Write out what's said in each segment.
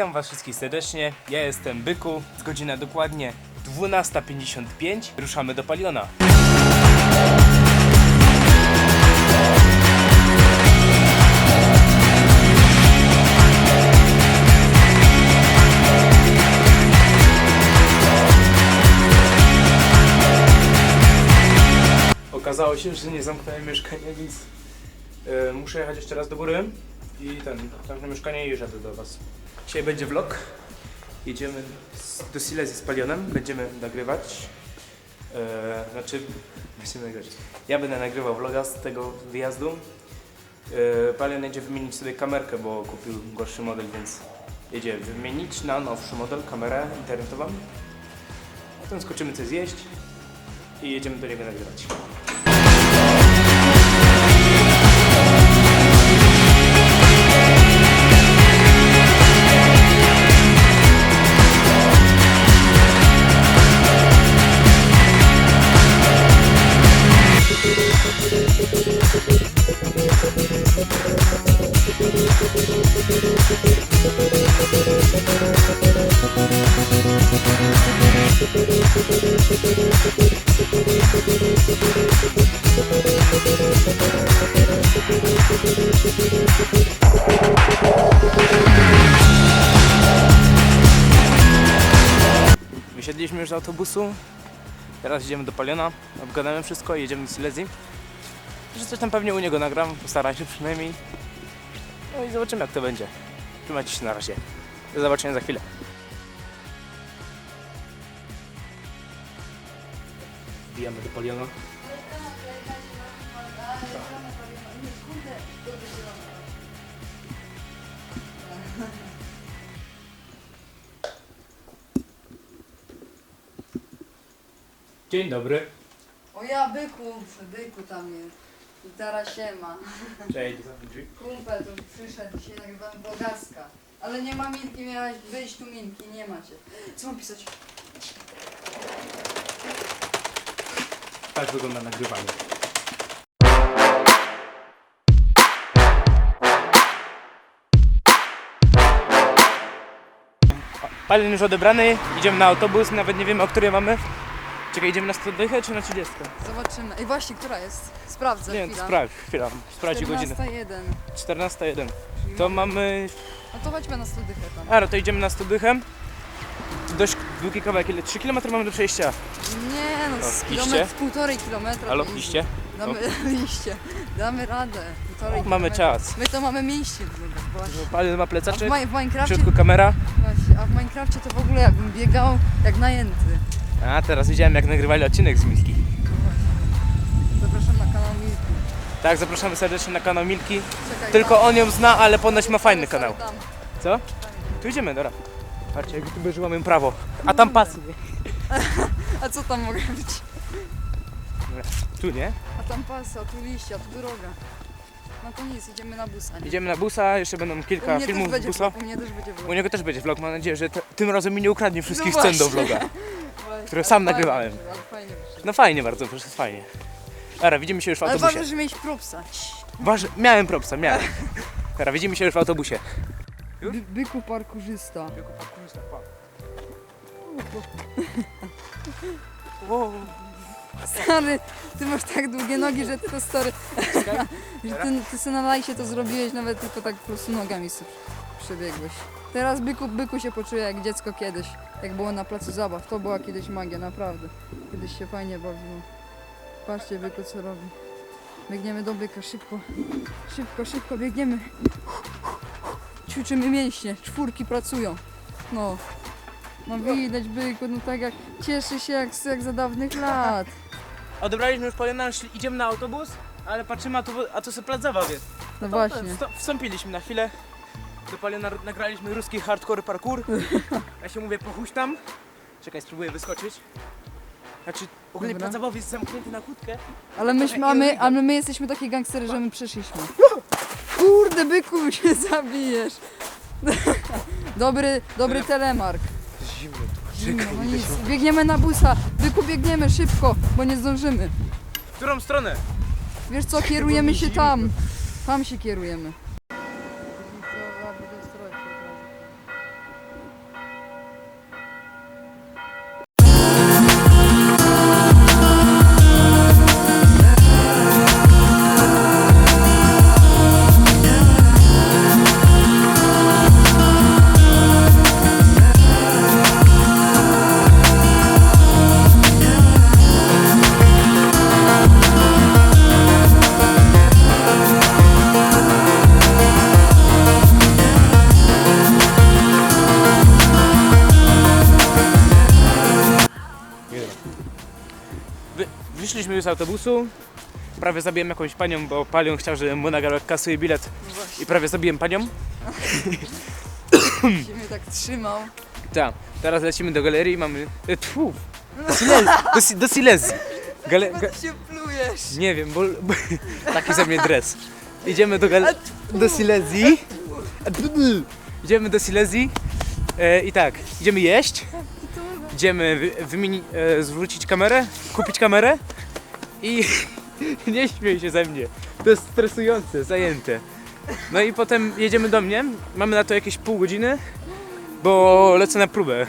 Witam Was wszystkich serdecznie. Ja jestem Byku. Jest godzina dokładnie 12.55. Ruszamy do Paliona. Się, że nie zamknąłem mieszkania, więc e, muszę jechać jeszcze raz do góry i ten, zamknę mieszkanie i jadę do Was. Dzisiaj będzie vlog. Jedziemy do Silesii z Palionem, będziemy nagrywać. E, znaczy, będziemy nagrywać. Ja będę nagrywał vloga z tego wyjazdu. E, Palion jedzie wymienić sobie kamerkę, bo kupił gorszy model, więc jedzie wymienić na nowszy model kamerę internetową. Potem skoczymy coś zjeść i jedziemy do niego nagrywać. Wysiedliśmy już z autobusu. Teraz idziemy do Paliona, obgadamy wszystko i jedziemy do Silesii. Że coś tam pewnie u niego nagram, postaram się przynajmniej. No i zobaczymy jak to będzie. Trzymajcie się na razie. Do zobaczenia za chwilę. Wbijamy do Paliona. Dzień dobry. O ja byku, byku tam jest. Gitara siema. Cześć. Kumpel tu przyszedł, dzisiaj nagrywamy Bogaska. Ale nie ma Milki, miałaś wyjść tu Milki, nie macie. Co mam pisać? Tak wygląda nagrywanie. Palin już odebrany, idziemy na autobus, nawet nie wiemy o której mamy. Czekaj, idziemy na 100 czy na 30? Zobaczymy. I właśnie, która jest? Sprawdzę Nie chwila. sprawdź, chwila, sprawdź godzinę. 14.01. 14.01. To mamy... No to chodźmy na studychę tam. A, no to idziemy na 100 Dość długi kawałek, ile? 3 km mamy do przejścia. Nie no, z O, kilometr, liście? z półtorej kilometra. Halo, to liście? Damy, liście. Damy radę. Półtorej O, mamy kilometra. czas. My to mamy mięśnie w nogach, właśnie. Palin ma A w, plecaczek, w w Minecrafcie, środku kamera. właśnie, a w Minecrafcie to w ogóle jakbym biegał jak najęty. A, teraz widziałem jak nagrywali odcinek z Milki. Zapraszam na kanał Milki. Tak, zapraszamy serdecznie na kanał Milki. Czekaj, Tylko on ją zna, ale ponoć ma fajny kanał. Tam. Co? Tu idziemy, dobra. Patrzcie, jak youtuberzy łamią prawo. A tam pasy. A co tam mogę być? Tu nie? A tam pasy, a tu liście, a tu droga. No to nic, idziemy na busa. Nie? Idziemy na busa, jeszcze będą U kilka mnie filmów też z będzie busa. vlog, u mnie też będzie vlog. U niego też będzie vlog, mam nadzieję, że tym razem mi nie ukradnie wszystkich No scen do właśnie. vloga. Które sam fajnie nagrywałem. No fajnie bardzo, proszę, fajnie. Dobra, widzimy się już w Ale autobusie. ważne, że mieć propsa. Waż... Miałem propsa, miałem. Dobra, widzimy się już w autobusie. Już? By, byku parkurzysta. Wow. Stary, ty masz tak długie nogi, że ty to stary... że ty, ty sobie na lajsie to zrobiłeś, nawet tylko tak po prostu nogami sobie przebiegłeś. Teraz byku, byku się poczuje jak dziecko kiedyś, jak było na placu zabaw. To była kiedyś magia, naprawdę. Kiedyś się fajnie bawiło. Patrzcie byku co robi. Biegniemy do byka, szybko. Szybko, szybko biegniemy. Ćwiczymy mięśnie, czwórki pracują. No. No widać byku, no tak jak cieszy się jak, jak za dawnych lat. Odebraliśmy już szli- idziemy na autobus, ale patrzymy, a tu, a tu sobie plac zabaw jest. No To- właśnie. wstą- Wstąpiliśmy na chwilę. Paliona nagraliśmy ruski hardcore parkour. Ja się mówię, pochuś tam. Czekaj, spróbuję wyskoczyć. Znaczy, ogólnie Dobra. plac jest zamknięty na kłódkę. Ale myśmy, a my, a my, my jesteśmy takie gangstery, że my przeszliśmy. Kurde byku, się zabijesz. Dobry, dobry telemark. Zimno Zimno, no nic. Biegniemy na busa. Byku biegniemy szybko, bo nie zdążymy. którą stronę? Wiesz co, kierujemy się tam. Tam się kierujemy. Z autobusu. Prawie zabiłem jakąś panią, bo panią chciał, żebym mu nagrał kasuje bilet. I prawie zabiłem panią. Się mnie tak trzymał. Tak, teraz lecimy do galerii, mamy... E, tfu, do Silezji. Do, Si- do Silezji. Gale, ga, się plujesz. nie wiem, bo, bo taki ze mnie dres. Idziemy do, gal, do Silezji. Tfu. Idziemy do Silezji. E, I tak, idziemy jeść. Idziemy wy, wymieni, e, zwrócić kamerę, kupić kamerę. I nie śmiej się ze mnie. To jest stresujące, zajęte. No i potem jedziemy do mnie. Mamy na to jakieś pół godziny, bo lecę na próbę.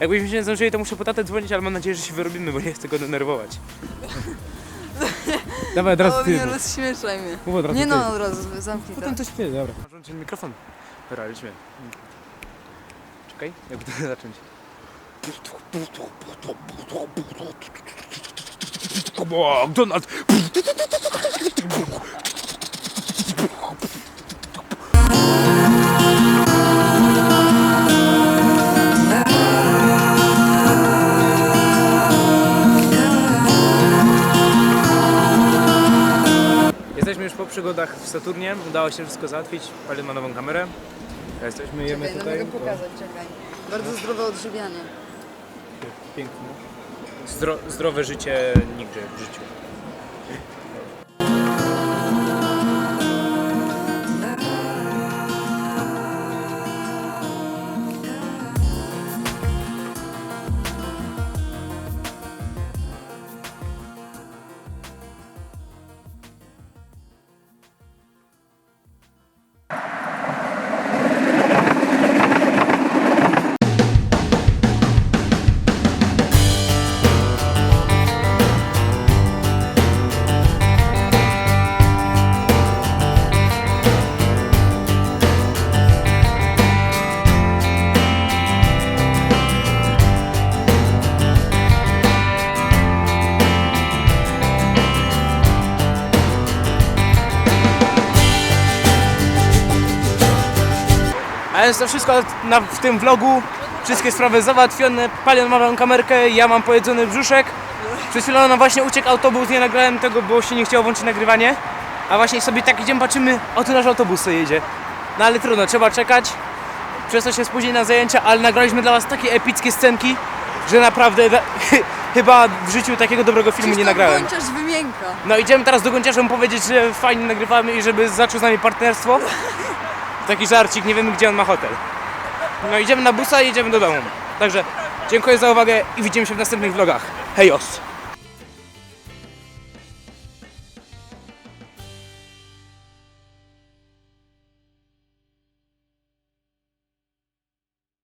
Jakbyśmy się nie zdążyli, to muszę po tatę dzwonić, ale mam nadzieję, że się wyrobimy, bo nie chcę go denerwować. Dawaj od razu O ty. nie, rozśmieszaj mnie. Mów od razu Nie ty. no, od razu zamknij Potem to. coś ty, dobra. Włączyć mikrofon. Dobra, lecimy. Czekaj, jakby to zacząć. McDonald! Jesteśmy już po przygodach w Saturnie. Udało się wszystko załatwić. Palin ma nową kamerę. Jesteśmy, jemy Czekaj, no tutaj. mogę pokazać, czekaj. Bardzo zdrowe odżywianie. Pięknie. Zdro, zdrowe życie nigdy w życiu. Jest to wszystko na, w tym vlogu. Wszystkie sprawy załatwione. Palion ma nową kamerkę, ja mam pojedzony brzuszek. Przed chwilą nam właśnie uciekł autobus, nie nagrałem tego, bo się nie chciało włączyć nagrywanie. A właśnie sobie tak idziemy, patrzymy, oto nasz autobus sobie jedzie. No ale trudno, trzeba czekać. Przez to się spóźni na zajęcia, ale nagraliśmy dla was takie epickie scenki, że naprawdę da, chyba w życiu takiego dobrego filmu nie nagrałem. Gąciarz. No idziemy teraz do Gąciarza mu powiedzieć, że fajnie nagrywamy i żeby zaczął z nami partnerstwo. Taki żarcik, nie wiemy gdzie on ma hotel. No idziemy na busa i jedziemy do domu. Także dziękuję za uwagę i widzimy się w następnych vlogach. Hejos!